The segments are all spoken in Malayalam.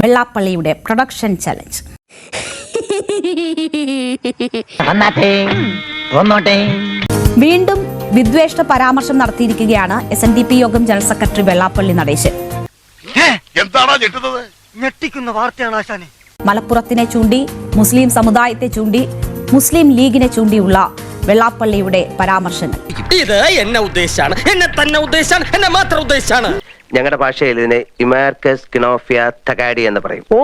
വെള്ളാപ്പള്ളിയുടെ പ്രൊഡക്ഷൻ ചലഞ്ച്. വീണ്ടും വിദ്വേഷ പരാമർശം നടത്തിയിരിക്കുകയാണ് എസ് എൻ ഡി പി യോഗം ജനറൽ സെക്രട്ടറി വെള്ളാപ്പള്ളി നടേശൻ. ഞെട്ടിക്കുന്ന വാർത്തയാണ് ആശാനെ. മലപ്പുറത്തിനെ ചൂണ്ടി മുസ്ലിം സമുദായത്തെ ചൂണ്ടി മുസ്ലിം ലീഗിനെ ചൂണ്ടിയുള്ള വെള്ളാപ്പള്ളിയുടെ പരാമർശങ്ങൾ. ഇത് എന്നെ ഉദ്ദേശാണ് എന്നെ തന്നെ ഉദ്ദേശാണ് എന്നെ മാത്രം ഉദ്ദേശാണ് ഞങ്ങളുടെ ഭാഷയിൽ ഇതിനെ ഇമാർക്കസ് കിനോഫിയ തകാഡി എന്ന് പറയും. ഓ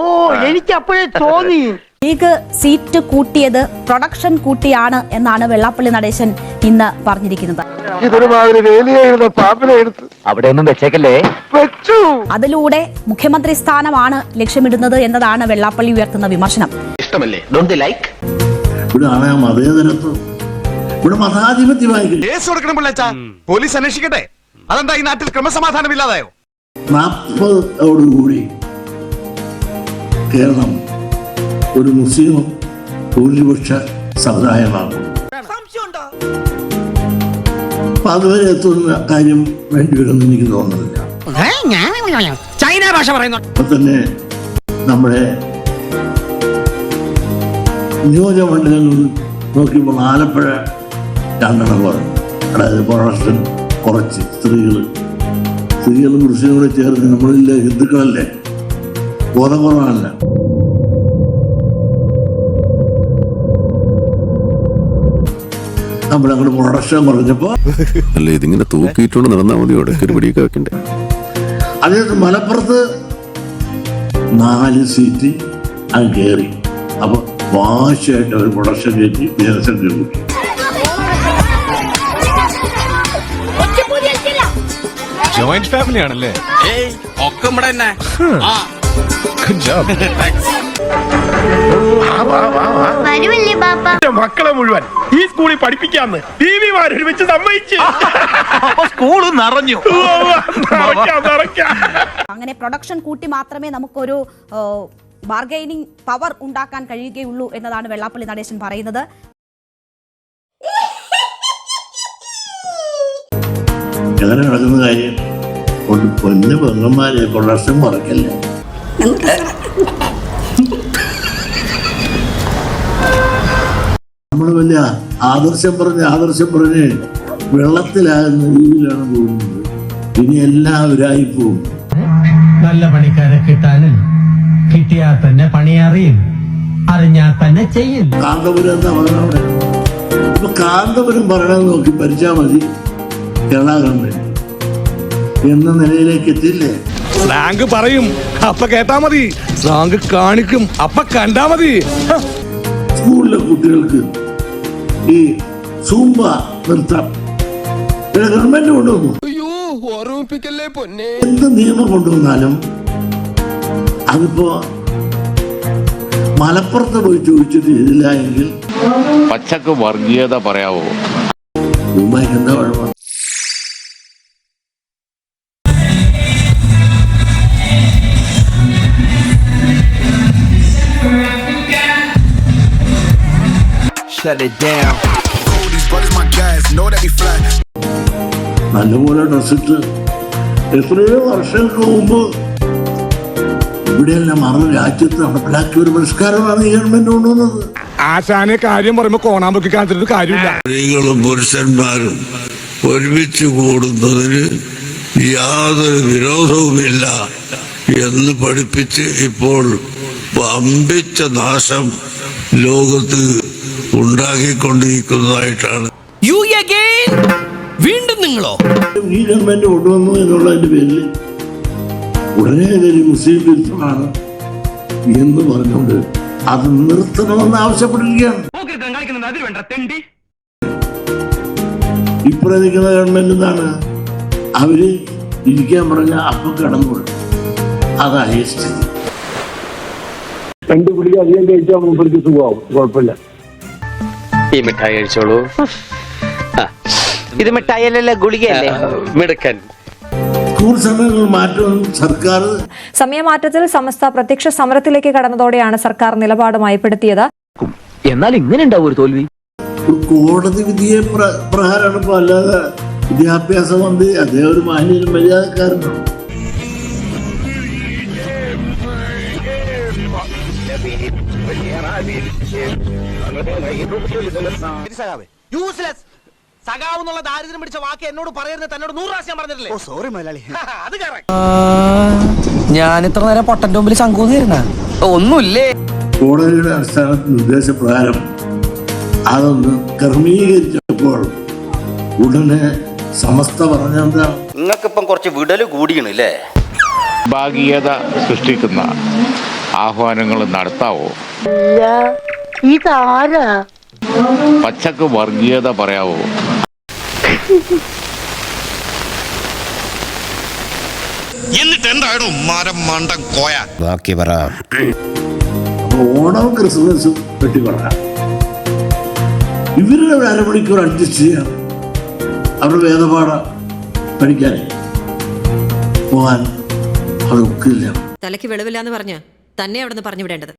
എനിക്ക് അപ്പോഴേ തോന്നി. ലീഗ് സീറ്റ് കൂട്ടിയത് പ്രൊഡക്ഷൻ കൂട്ടിയാണ് എന്നാണ് വെള്ളാപ്പള്ളി നടേശൻ ഇന്ന് പറഞ്ഞിരിക്കുന്നത്. ഇതൊരുമാതിരി വേലിയായിരുന്ന പാമ്പിനെ എടുത്ത്. അവിടെ ഒന്നും വെച്ചേക്കല്ലേ? വെച്ചു. അതിലൂടെ മുഖ്യമന്ത്രി സ്ഥാനമാണ് ലക്ഷ്യമിടുന്നത് എന്നതാണ് വെള്ളാപ്പള്ളി ഉയർത്തുന്ന വിമർശനം. ഇഷ്ടമല്ലേ? ഡോണ്ട് ലൈക്ക് ഇവിടെ മതാധിപത്യമായി കേസ് കൊടുക്കണം പിള്ളച്ചാ. പോലീസ് അന്വേഷിക്കട്ടെ. അതെന്താ ഈ നാട്ടിൽ ക്രമസമാധാനം ഇല്ലാതായോ നാൽപ്പതോടുകൂടി കേരളം ഒരു മുസ്ലിം ഭൂരിപക്ഷ സമുദായമാകും. അപ്പൊ അതുവരെ എത്തുന്ന കാര്യം വേണ്ടിവരുമെന്ന് എനിക്ക് തോന്നുന്നില്ല. ചൈന ഭാഷ പറയുന്നു. അപ്പൊ തന്നെ നമ്മുടെ നിയോജകമണ്ഡലങ്ങളിൽ നോക്കിയപ്പോൾ ആലപ്പുഴ രണ്ടെണ്ണം കുറഞ്ഞു. അതായത് പ്രൊഡക്ഷൻ കുറച്ച് സ്ത്രീകൾ സ്ത്രീകളും പുരുഷനും കൂടെ ചേർന്ന് നമ്മളില്ല ഹിന്ദുക്കളല്ലേ? ബോധപൂർവമല്ല നമ്മളങ്ങോട്ട് പ്രൊഡക്ഷൻ കുറഞ്ഞപ്പോ അല്ല ഇതിങ്ങനെ തൂക്കിയിട്ടുണ്ട് നടന്നാൽ മതി ഒരു പിടിയൊക്കെ വെക്കണ്ടേ? അതിനകത്ത് മലപ്പുറത്ത് നാല് സീറ്റ് അങ്ങ് കയറി അപ്പൊ വാശിയായിട്ട് ഒരു പ്രൊഡക്ഷൻ കയറ്റി ബിസിനസ് കൂട്ടി ജോയിന്റ് ഫാമിലി ആണല്ലേ? ഒക്കെ ഇവിടെ തന്നെ. വരുമല്ലേ ബാപ്പ? മക്കളെ മുഴുവൻ ഈ സ്കൂളിൽ പഠിപ്പിക്കാന്ന് ടി വി ഒരുമിച്ച് സമ്മതിച്ച് സ്കൂൾ നിറഞ്ഞു. അങ്ങനെ പ്രൊഡക്ഷൻ കൂട്ടി മാത്രമേ നമുക്കൊരു ബാർഗൈനിങ് പവർ ഉണ്ടാക്കാൻ കഴിയുകയുള്ളൂ എന്നതാണ് വെള്ളാപ്പള്ളി നടേശൻ പറയുന്നത്. എങ്ങനെ നടക്കുന്ന കാര്യം? കൊണ്ട് പൊന്ന് പെങ്ങന്മാരെ കൊള്ളർഷം കുറയ്ക്കല്ലേ നമ്മൾ വലിയ ആദർശം പറഞ്ഞ് ആദർശം പറഞ്ഞ് വെള്ളത്തിലാകുന്ന രീതിയിലാണ് പോകുന്നത്. ഇനി എല്ലാവരായി പോകും. നല്ല പണിക്കാരെ കിട്ടാനും കിട്ടിയാൽ തന്നെ പണി അറിയും. അറിഞ്ഞാൽ തന്നെ ചെയ്യും. കാന്തപുരം എന്താ പറഞ്ഞ ഇപ്പൊ കാന്തപുരം പറയണമെന്ന് നോക്കി ഭരിച്ചാൽ മതി. കേരള ഗവൺമെന്റ്. എന്ന നിലയിലേക്ക് എത്തിയില്ലേ സ്ലാങ്ക് പറയും. അപ്പൊ കേട്ടാ മതി. സ്ലാങ്ക് കാണിക്കും. അപ്പൊ കണ്ടാ മതി. സ്കൂളിലെ കുട്ടികൾക്ക് ഈ സൂമ്പ നൃത്തം ഗവൺമെന്റ് കൊണ്ടുവന്നു. എന്ത് നിയമം കൊണ്ടുവന്നാലും അതിപ്പോ മലപ്പുറത്ത് പോയി ചോദിച്ചിട്ട് ചെയ്തില്ല എങ്കിൽ പച്ചക്ക് വർഗീയത പറയാവോ? മുംബൈക്ക് എന്താ കുഴപ്പം? നല്ലപോലെ ഡ്രസ്സിട്ട് എത്രയോ വർഷങ്ങൾക്ക് മുമ്പ് ഇവിടെയെല്ലാം മറു രാജ്യത്ത് നടപ്പിലാക്കിയ ഒരു പുരസ്കാരമാണ് ഈ ഗവൺമെന്റ് കൊണ്ടുവന്നത്. ആശാനെ കാര്യം പറയുമ്പോ കോണാമ്പൊക്കെ കാണിച്ചിട്ട് കാര്യമില്ല. സ്ത്രീകളും പുരുഷന്മാരും ഒരുമിച്ച് കൂടുന്നതിന് യാതൊരു വിരോധവുമില്ല എന്ന് പഠിപ്പിച്ച് ഇപ്പോൾ വമ്പിച്ച നാശം ലോകത്ത് ഉണ്ടാക്കിക്കൊണ്ടിരിക്കുന്നതായിട്ടാണ്. യു അഗൈൻ വീണ്ടും നിങ്ങളോ? ഈ ഗവൺമെന്റ് കൊണ്ടുവന്നു എന്നുള്ളതിന്റെ പേരിൽ ഉടനെ ഇതൊരു മുസ്ലിം വിരുദ്ധമാണ് എന്ന് പറഞ്ഞുകൊണ്ട് അത് നിർത്തണമെന്ന് ആവശ്യപ്പെട്ടിരിക്കുകയാണ്. ഇപ്പുറം നിൽക്കുന്ന ഗവൺമെന്റ് എന്താണ്? അവർ ഇരിക്കാൻ പറഞ്ഞ അപ്പം കടന്നു അതാ സ്ഥിതി രണ്ട് കുടിക്ക് അധികം കഴിച്ചാൽ മൂപ്പർക്ക് സുഖമാവും. കുഴപ്പമില്ല. ഈ മിഠായി കഴിച്ചോളൂ. ഇത് മിഠായിയല്ലല്ലോ ഗുളികയല്ലേ? മിടുക്കൻ. സർക്കാർ സമയമാറ്റത്തിൽ സമസ്ത പ്രത്യക്ഷ സമരത്തിലേക്ക് കടന്നതോടെയാണ് സർക്കാർ നിലപാട് മയപ്പെടുത്തിയത്. എന്നാൽ ഇങ്ങനെ ഉണ്ടാവും ഒരു തോൽവി. കോടതി വിധിയെ പ്ര- പ്രകാരമാണ് ഇപ്പൊ അല്ലാതെ വിദ്യാഭ്യാസ മന്ത്രി അദ്ദേഹം ഒരു മാന്യ മര്യാദക്കാരനാണ്. യൂസ്ലെസ് സഖാവെന്നുള്ള ദാരിദ്ര്യം പിടിച്ച വാക്ക് എന്നോട് പറയുന്നത് തന്നോട് നൂറ് പ്രാവശ്യം പറഞ്ഞിട്ടില്ലേ? ഓ സോറി മുതലാളി. അത് ഞാൻ ഇത്ര നേരം പൊട്ടന്റെ മുമ്പിൽ ശങ്കൂന്നിരുന്ന ഒന്നുമില്ലേ? കോടതിയുടെ അടിസ്ഥാന നിർദ്ദേശപ്രകാരം അതൊന്ന് ക്രമീകരിച്ചപ്പോൾ ഉടനെ സമസ്ത പറഞ്ഞെന്താ നിങ്ങൾക്കിപ്പം കുറച്ച് വിടൽ കൂടിയാണ് അല്ലേ ഭാഗീയത സൃഷ്ടിക്കുന്ന ആഹ്വാനങ്ങൾ നടത്താവോ? ഇതാരാ? പച്ചക്ക് വർഗീയത പറയാവോ? എന്നിട്ട് എന്താണ് മരം മണ്ടം കോയ? ബാക്കി പറ. ഓണവും ക്രിസ്മസും പെട്ടി പറയാം ഇവരുടെ ഒരു അരമണിക്കൂർ അഡ്ജസ്റ്റ് ചെയ്യാം. അവരുടെ വേദപാഠ പഠിക്കാനേ പോകാൻ അതൊക്കില്ല തലയ്ക്ക് വെളിവില്ലാന്ന് പറഞ്ഞ് തന്നെ അവിടെ നിന്ന് പറഞ്ഞു വിടേണ്ടത്